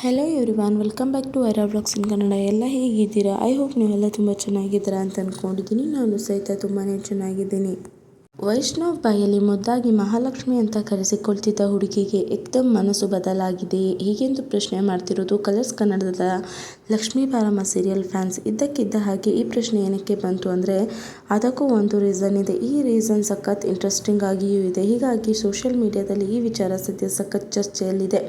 Hello everyone welcome back to Aira vlogs in Kannada ಎಲ್ಲ ಹೇಗಿದ್ದೀರಾ? I hope ನೀವೆಲ್ಲ ತುಂಬ ಚೆನ್ನಾಗಿದ್ದೀರಾ ಅಂತ ಅಂದ್ಕೊಂಡಿದ್ದೀನಿ ನಾನು ಸಹಿತ ತುಂಬಾ ಚೆನ್ನಾಗಿದ್ದೀನಿ. ವೈಷ್ಣವ್ ಬಾಯಲ್ಲಿ ಮುದ್ದಾಗಿ ಮಹಾಲಕ್ಷ್ಮಿ ಅಂತ ಕರೆಸಿಕೊಳ್ತಿದ್ದ ಹುಡುಗಿಗೆ ಏಕ್ದಮ್ ಮನಸ್ಸು ಬದಲಾಗಿದೆಯೇ ಹೀಗೆಂದು ಪ್ರಶ್ನೆ ಮಾಡ್ತಿರೋದು ಕಲರ್ಸ್ ಕನ್ನಡದ ಲಕ್ಷ್ಮೀ ಬಾರಮ್ಮ ಸೀರಿಯಲ್ ಫ್ಯಾನ್ಸ್ ಇದ್ದಕ್ಕಿದ್ದ ಹಾಗೆ ಈ ಪ್ರಶ್ನೆ ಏನಕ್ಕೆ ಬಂತು ಅಂದರೆ, ಅದಕ್ಕೂ ಒಂದು ರೀಸನ್ ಇದೆ. ಈ ರೀಸನ್ ಸಖತ್ ಇಂಟ್ರೆಸ್ಟಿಂಗ್ ಆಗಿಯೂ ಇದೆ. ಹೀಗಾಗಿ ಸೋಷಿಯಲ್ ಮೀಡಿಯಾದಲ್ಲಿ ಈ ವಿಚಾರ ಸದ್ಯ ಸಖತ್ ಚರ್ಚೆಯಲ್ಲಿದೆ.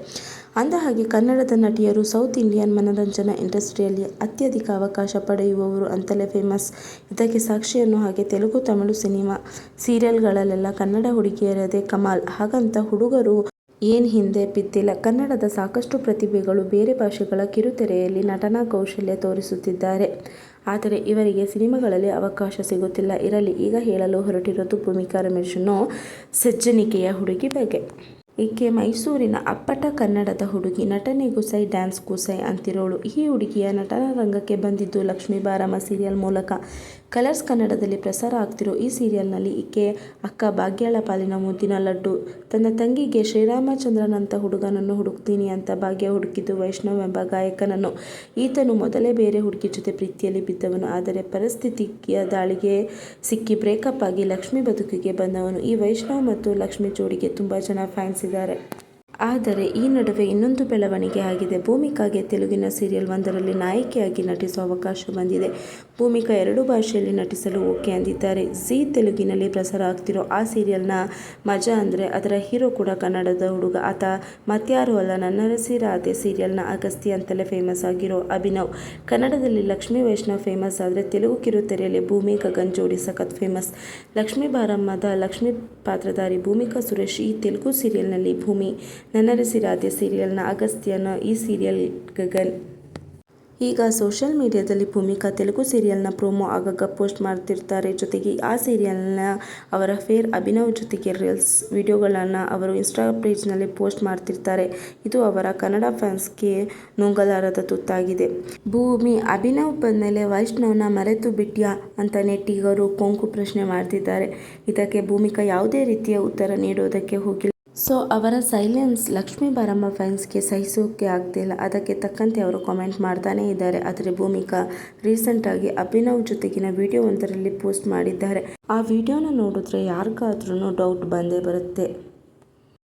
ಅಂದ ಹಾಗೆ ಕನ್ನಡದ ನಟಿಯರು ಸೌತ್ ಇಂಡಿಯನ್ ಮನರಂಜನಾ ಇಂಡಸ್ಟ್ರಿಯಲ್ಲಿ ಅತ್ಯಧಿಕ ಅವಕಾಶ ಪಡೆಯುವವರು ಅಂತಲೇ ಫೇಮಸ್. ಇದಕ್ಕೆ ಸಾಕ್ಷಿಯನ್ನು ಹಾಗೆ ತೆಲುಗು, ತಮಿಳು ಸಿನಿಮಾ ಸೀರಿಯಲ್ಗಳಲ್ಲೆಲ್ಲ ಕನ್ನಡ ಹುಡುಗಿಯರದೇ ಕಮಾಲ್. ಹಾಗಂತ ಹುಡುಗರು ಏನು ಹಿಂದೆ ಬಿದ್ದಿಲ್ಲ. ಕನ್ನಡದ ಸಾಕಷ್ಟು ಪ್ರತಿಭೆಗಳು ಬೇರೆ ಭಾಷೆಗಳ ಕಿರುತೆರೆಯಲ್ಲಿ ನಟನಾ ಕೌಶಲ್ಯ ತೋರಿಸುತ್ತಿದ್ದಾರೆ. ಆದರೆ ಇವರಿಗೆ ಸಿನಿಮಾಗಳಲ್ಲಿ ಅವಕಾಶ ಸಿಗುತ್ತಿಲ್ಲ. ಇರಲಿ, ಈಗ ಹೇಳಲು ಹೊರಟಿರೋದು ಭೂಮಿಕಾ ರಮೇಶ್ನೋ ಸಜ್ಜನಿಕೆಯ ಹುಡುಗಿ ಬಗ್ಗೆ ಈಕೆ ಮೈಸೂರಿನ ಅಪ್ಪಟ ಕನ್ನಡದ ಹುಡುಗಿ ನಟನೆಗೂ ಸೈ ಡ್ಯಾನ್ಸ್ಗೂ ಸೈ ಅಂತಿರೋಳು. ಈ ಹುಡುಗಿಯ ನಟನ ರಂಗಕ್ಕೆ ಬಂದಿದ್ದು ಲಕ್ಷ್ಮೀ ಬಾರಮ್ಮ ಸೀರಿಯಲ್ ಮೂಲಕ. ಕಲರ್ಸ್ ಕನ್ನಡದಲ್ಲಿ ಪ್ರಸಾರ ಆಗ್ತಿರೋ ಈ ಸೀರಿಯಲ್ನಲ್ಲಿ ಈಕೆ ಅಕ್ಕ ಭಾಗ್ಯಳ ಪಾಲಿನ ಮುದ್ದಿನ ಲಡ್ಡು. ತನ್ನ ತಂಗಿಗೆ ಶ್ರೀರಾಮಚಂದ್ರನಂತ ಹುಡುಗನನ್ನು ಹುಡುಕ್ತೀನಿ ಅಂತ ಭಾಗ್ಯ ಹುಡುಕಿದ್ದು ವೈಷ್ಣವ್ ಎಂಬ ಗಾಯಕನನ್ನು. ಈತನು ಮೊದಲೇ ಬೇರೆ ಹುಡುಗಿ ಜೊತೆ ಪ್ರೀತಿಯಲ್ಲಿ ಬಿದ್ದವನು. ಆದರೆ ಪರಿಸ್ಥಿತಿಯ ದಾಳಿಗೆ ಸಿಕ್ಕಿ ಬ್ರೇಕಪ್ ಆಗಿ ಲಕ್ಷ್ಮಿ ಬದುಕಿಗೆ ಬಂದವನು. ಈ ವೈಷ್ಣವ್ ಮತ್ತು ಲಕ್ಷ್ಮಿ ಜೋಡಿಗೆ ತುಂಬ ಜನ ಫ್ಯಾನ್ಸ್ ಇದ್ದಾರೆ. ಆದರೆ ಈ ನಡುವೆ ಇನ್ನೊಂದು ಬೆಳವಣಿಗೆ ಆಗಿದೆ. ಭೂಮಿಕಾಗೆ ತೆಲುಗಿನ ಸೀರಿಯಲ್ ಒಂದರಲ್ಲಿ ನಾಯಕಿಯಾಗಿ ನಟಿಸುವ ಅವಕಾಶ ಬಂದಿದೆ. ಭೂಮಿಕಾ ಎರಡು ಭಾಷೆಯಲ್ಲಿ ನಟಿಸಲು ಓಕೆ ಅಂದಿದ್ದಾರೆ. ಝೀ ತೆಲುಗಿನಲ್ಲಿ ಪ್ರಸಾರ ಆಗ್ತಿರೋ ಆ ಸೀರಿಯಲ್ನ ಮಜಾ ಅಂದರೆ ಅದರ ಹೀರೋ ಕೂಡ ಕನ್ನಡದ ಹುಡುಗ. ಆತ ಮತ್ಯಾರು ಅಲ್ಲ ನನ್ನರಸಿ ರಾಧೆ ಸೀರಿಯಲ್ನ ಅಗಸ್ತಿ ಅಂತಲೇ ಫೇಮಸ್ ಆಗಿರೋ ಅಭಿನವ್. ಕನ್ನಡದಲ್ಲಿ ಲಕ್ಷ್ಮೀ ವೈಷ್ಣವ್ ಫೇಮಸ್ ಆದರೆ ತೆಲುಗು ಕಿರುತೆರೆಯಲ್ಲಿ ಭೂಮಿಕಾ ಗಗನ್ ಜೋಡಿ ಸಖತ್ ಫೇಮಸ್ ಲಕ್ಷ್ಮೀ ಬಾರಮ್ಮದ ಲಕ್ಷ್ಮೀ ಪಾತ್ರಧಾರಿ ಭೂಮಿಕಾ ಸುರೇಶ್ ಈ ತೆಲುಗು ಸೀರಿಯಲ್ನಲ್ಲಿ ಭೂಮಿ ನನ್ನರಸಿ ರಾಧೆ ಸೀರಿಯಲ್ನ ಅಗಸ್ತ್ಯನ ಈ ಸೀರಿಯಲ್ ಗಗನ್. ಈಗ ಸೋಷಿಯಲ್ ಮೀಡಿಯಾದಲ್ಲಿ ಭೂಮಿಕಾ ತೆಲುಗು ಸೀರಿಯಲ್ನ ಪ್ರೋಮೋ ಆಗಾಗ ಪೋಸ್ಟ್ ಮಾಡ್ತಿರ್ತಾರೆ. ಜೊತೆಗೆ ಆ ಸೀರಿಯಲ್ನ ಅವರ ಫೇರ್ ಅಭಿನವ್ ಜೊತೆಗೆ ರೀಲ್ಸ್ ವಿಡಿಯೋಗಳನ್ನು ಅವರು ಇನ್ಸ್ಟಾ ಪೇಜ್ನಲ್ಲಿ ಪೋಸ್ಟ್ ಮಾಡ್ತಿರ್ತಾರೆ. ಇದು ಅವರ ಕನ್ನಡ ಫ್ಯಾನ್ಸ್ಗೆ ನುಂಗಲಾರದ ತುತ್ತಾಗಿದೆ. ಭೂಮಿ, ಅಭಿನವ್ ಬಂದಮೇಲೆ ವೈಷ್ಣವ್ನ ಮರೆತು ಬಿಟ್ಯಾ ಅಂತ ನೆಟ್ಟಿಗರು ಕೊಂಕು ಪ್ರಶ್ನೆ ಮಾಡ್ತಿದ್ದಾರೆ. ಇದಕ್ಕೆ ಭೂಮಿಕಾ ಯಾವುದೇ ರೀತಿಯ ಉತ್ತರ ನೀಡೋದಕ್ಕೆ ಹೋಗಿಲ್ಲ. ಸೊ ಅವರ ಸೈಲೆನ್ಸ್ ಲಕ್ಷ್ಮೀ ಬಾರಮ್ಮ ಫ್ಯಾನ್ಸ್ಗೆ ಸಹಿಸೋಕೆ ಆಗ್ತಿಲ್ಲ ಅದಕ್ಕೆ ತಕ್ಕಂತೆ ಅವರು ಕಾಮೆಂಟ್ ಮಾಡ್ತಾನೇ ಇದ್ದಾರೆ. ಆದರೆ ಭೂಮಿಕಾ ರೀಸೆಂಟಾಗಿ ಅಭಿನವ್ ಜೊತೆಗಿನ ವಿಡಿಯೋ ಒಂದರಲ್ಲಿ ಪೋಸ್ಟ್ ಮಾಡಿದ್ದಾರೆ. ಆ ವಿಡಿಯೋನ ನೋಡಿದ್ರೆ ಯಾರಿಗಾದ್ರೂ ಡೌಟ್ ಬಂದೇ ಬರುತ್ತೆ.